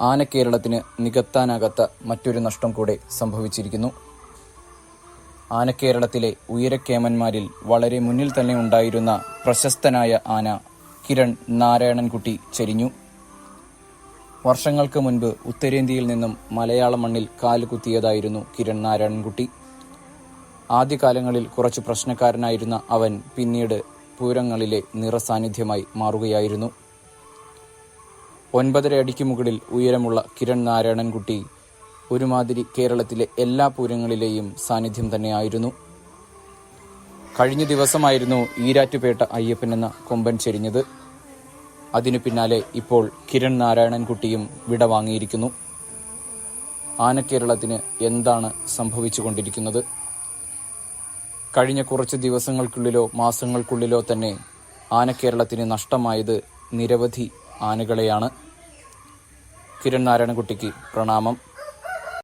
ആനക്കേരളത്തിന് നികത്താനാകാത്ത മറ്റൊരു നഷ്ടം കൂടെ സംഭവിച്ചിരിക്കുന്നു. ആനക്കേരളത്തിലെ ഉയരക്കേമന്മാരിൽ വളരെ മുന്നിൽ തന്നെ ഉണ്ടായിരുന്ന പ്രശസ്തനായ ആന കിരൺ നാരായണൻകുട്ടി ചരിഞ്ഞു. വർഷങ്ങൾക്ക് മുൻപ് ഉത്തരേന്ത്യയിൽ നിന്നും മലയാള മണ്ണിൽ കാലുകുത്തിയതായിരുന്നു കിരൺ നാരായണൻകുട്ടി. ആദ്യകാലങ്ങളിൽ കുറച്ച് പ്രശ്നക്കാരനായിരുന്ന അവൻ പിന്നീട് പൂരങ്ങളിലെ നിറസാന്നിധ്യമായി മാറുകയായിരുന്നു. ഒൻപതര അടിക്ക് മുകളിൽ ഉയരമുള്ള കിരൺ നാരായണൻകുട്ടി ഒരുമാതിരി കേരളത്തിലെ എല്ലാ പൂരങ്ങളിലെയും സാന്നിധ്യം തന്നെയായിരുന്നു. കഴിഞ്ഞ ദിവസമായിരുന്നു ഈരാറ്റുപേട്ട അയ്യപ്പൻ എന്ന കൊമ്പൻ ചെരിഞ്ഞത്. അതിനു പിന്നാലെ ഇപ്പോൾ കിരൺ നാരായണൻകുട്ടിയും വിട വാങ്ങിയിരിക്കുന്നു. ആനക്കേരളത്തിന് എന്താണ് സംഭവിച്ചുകൊണ്ടിരിക്കുന്നത്? കഴിഞ്ഞ കുറച്ച് ദിവസങ്ങൾക്കുള്ളിലോ മാസങ്ങൾക്കുള്ളിലോ തന്നെ ആനക്കേരളത്തിന് നഷ്ടമായത് നിരവധി ആനകളെയാണ്. കിരൺ നാരായണൻകുട്ടിക്ക് പ്രണാമം.